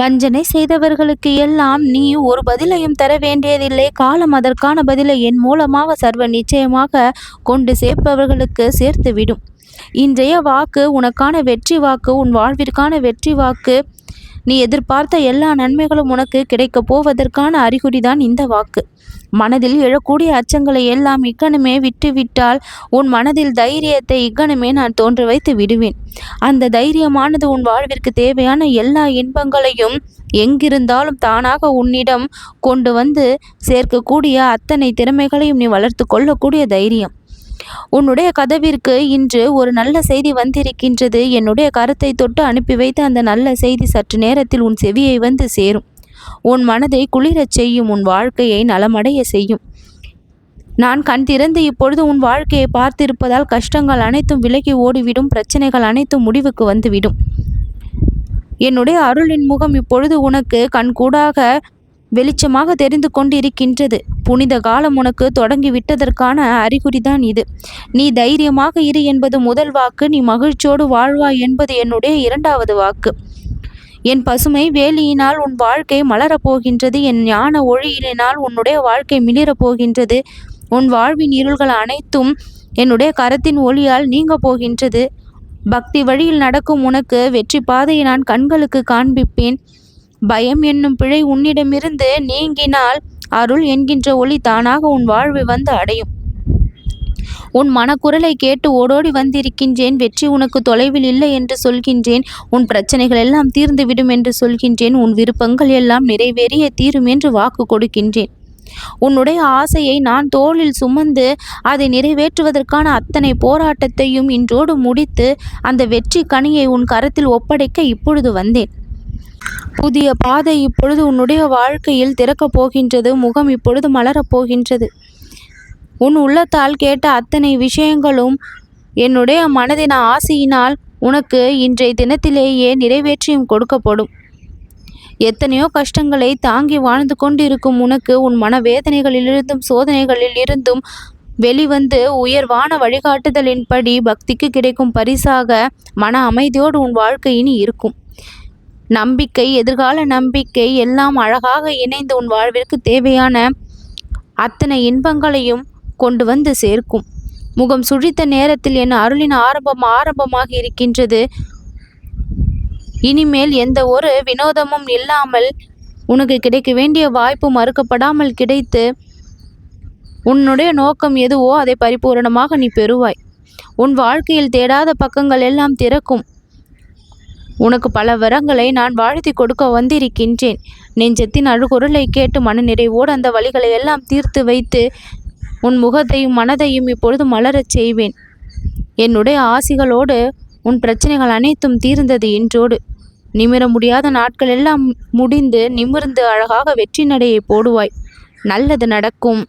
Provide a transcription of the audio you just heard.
வஞ்சனை செய்தவர்களுக்கு எல்லாம் நீ ஒரு பதிலையும் தர வேண்டியதில்லை. காலம் அதற்கான பதிலை என் மூலமாக சர்வ நிச்சயமாக கொண்டு சேர்ப்பவர்களுக்கு சேர்த்து விடும். இன்றைய வாக்கு உனக்கான வெற்றி வாக்கு உன் வாழ்விற்கான வெற்றி வாக்கு. நீ எதிர்பார்த்த எல்லா நன்மைகளும் உனக்கு கிடைக்கப் போவதற்கான அறிகுறிதான் இந்த வாக்கு. மனதில் எழக்கூடிய அச்சங்களை எல்லாம் இக்கணமே விட்டுவிட்டால் உன் மனதில் தைரியத்தை இக்கணமே நான் தோன்ற வைத்து விடுவேன். அந்த தைரியமானது உன் வாழ்விற்கு தேவையான எல்லா இன்பங்களையும் எங்கிருந்தாலும் தானாக உன்னிடம் கொண்டு வந்து சேர்க்கக்கூடிய அத்தனை திறமைகளையும் நீ வளர்த்து கொள்ளக்கூடிய தைரியம். உன்னுடைய கதவிற்கு இன்று ஒரு நல்ல செய்தி வந்திருக்கின்றது. என்னுடைய கருத்தை தொட்டு அனுப்பி வைத்த அந்த நல்ல செய்தி சற்று நேரத்தில் உன் செவியை வந்து சேரும். உன் மனதை குளிரச் செய்யும் உன் வாழ்க்கையை நலமடைய செய்யும். நான் கண் திறந்து இப்பொழுது உன் வாழ்க்கையை பார்த்திருப்பதால் கஷ்டங்கள் அனைத்தும் விலகி ஓடிவிடும் பிரச்சனைகள் அனைத்தும் முடிவுக்கு வந்துவிடும். என்னுடைய அருளின் முகம் இப்பொழுது உனக்கு கண்கூடாக வெளிச்சமாக தெரிந்து கொண்டிருக்கின்றது. புனித காலம் உனக்கு தொடங்கி விட்டதற்கான அறிகுறிதான் இது. நீ தைரியமாக இரு என்பது முதல் வாக்கு நீ மகிழ்ச்சியோடு வாழ்வாய் என்பது என்னுடைய இரண்டாவது வாக்கு. என் பசுமை வேலியினால் உன் வாழ்க்கை மலரப் போகின்றது என் ஞான ஒளியினால் உன்னுடைய வாழ்க்கை மிளிரப் போகின்றது உன் வாழ்வின் இருள்கள் அனைத்தும் என்னுடைய கரத்தின் ஒளியால் நீங்க போகின்றது. பக்தி வழியில் நடக்கும் உனக்கு வெற்றி பாதையை நான் கண்களுக்கு காண்பிப்பேன். பயம் என்னும் பிழை உன்னிடமிருந்து நீங்கினால் அருள் என்கின்ற ஒளி தானாக உன் வாழ்வு வந்து அடையும். உன் மனக்குரலை கேட்டு ஓடோடி வந்திருக்கின்றேன். வெற்றி உனக்கு தொலைவில் இல்லை என்று சொல்கின்றேன். உன் பிரச்சனைகள் எல்லாம் தீர்ந்துவிடும் என்று சொல்கின்றேன். உன் விருப்பங்கள் எல்லாம் நிறைவேறிய தீரும் என்று வாக்கு கொடுக்கின்றேன். உன்னுடைய ஆசையை நான் தோளில் சுமந்து அதை நிறைவேற்றுவதற்கான அத்தனை போராட்டத்தையும் இன்றோடு முடித்து அந்த வெற்றி கனியை உன் கரத்தில் ஒப்படைக்க இப்பொழுது வந்தேன். புதிய பாதை இப்பொழுது உன்னுடைய வாழ்க்கையில் திறக்கப் போகின்றது முகம் இப்பொழுது மலரப் போகின்றது. உன் உள்ளத்தால் கேட்ட அத்தனை விஷயங்களும் என்னுடைய மனதின் ஆசையினால் உனக்கு இன்றைய தினத்திலேயே நிறைவேற்றியும் கொடுக்கப்படும். எத்தனையோ கஷ்டங்களை தாங்கி வாழ்ந்து கொண்டிருக்கும் உனக்கு உன் மனவேதனைகளிலிருந்தும் சோதனைகளில் இருந்தும் வெளிவந்து உயர்வான வழிகாட்டுதலின்படி பக்திக்கு கிடைக்கும் பரிசாக மன அமைதியோடு உன் வாழ்க்கை இனி இருக்கும். நம்பிக்கை எதிர்கால நம்பிக்கை எல்லாம் அழகாக இணைந்து உன் வாழ்விற்கு தேவையான அத்தனை இன்பங்களையும் கொண்டு வந்து சேர்க்கும். முகம் சுழித்த நேரத்தில் என் அருளின் ஆரம்பம் ஆரம்பமாக இருக்கின்றது. இனிமேல் எந்த ஒரு வினோதமும் இல்லாமல் உனக்கு கிடைக்க வேண்டிய வாய்ப்பு மறுக்கப்படாமல் கிடைத்து உன்னுடைய நோக்கம் எதுவோ அதை பரிபூரணமாக நீ பெறுவாய். உன் வாழ்க்கையில் தேடாத பக்கங்கள் எல்லாம் திறக்கும். உனக்கு பல வரங்களை நான் வாழ்த்தி கொடுக்க வந்திருக்கின்றேன். நெஞ்சத்தின் அழுகுரலை கேட்டு மனநிறைவோடு அந்த வழிகளை எல்லாம் தீர்த்து வைத்து உன் முகத்தையும் மனதையும் இப்பொழுது மலரச் செய்வேன். என்னுடைய ஆசிகளோடு உன் பிரச்சனைகள் அனைத்தும் தீர்ந்தது இன்றோடு. நிமிர முடியாத நாட்கள் எல்லாம் முடிந்து நிமிர்ந்து அழகாக வெற்றி நடையை போடுவாய். நல்லது நடக்கும்.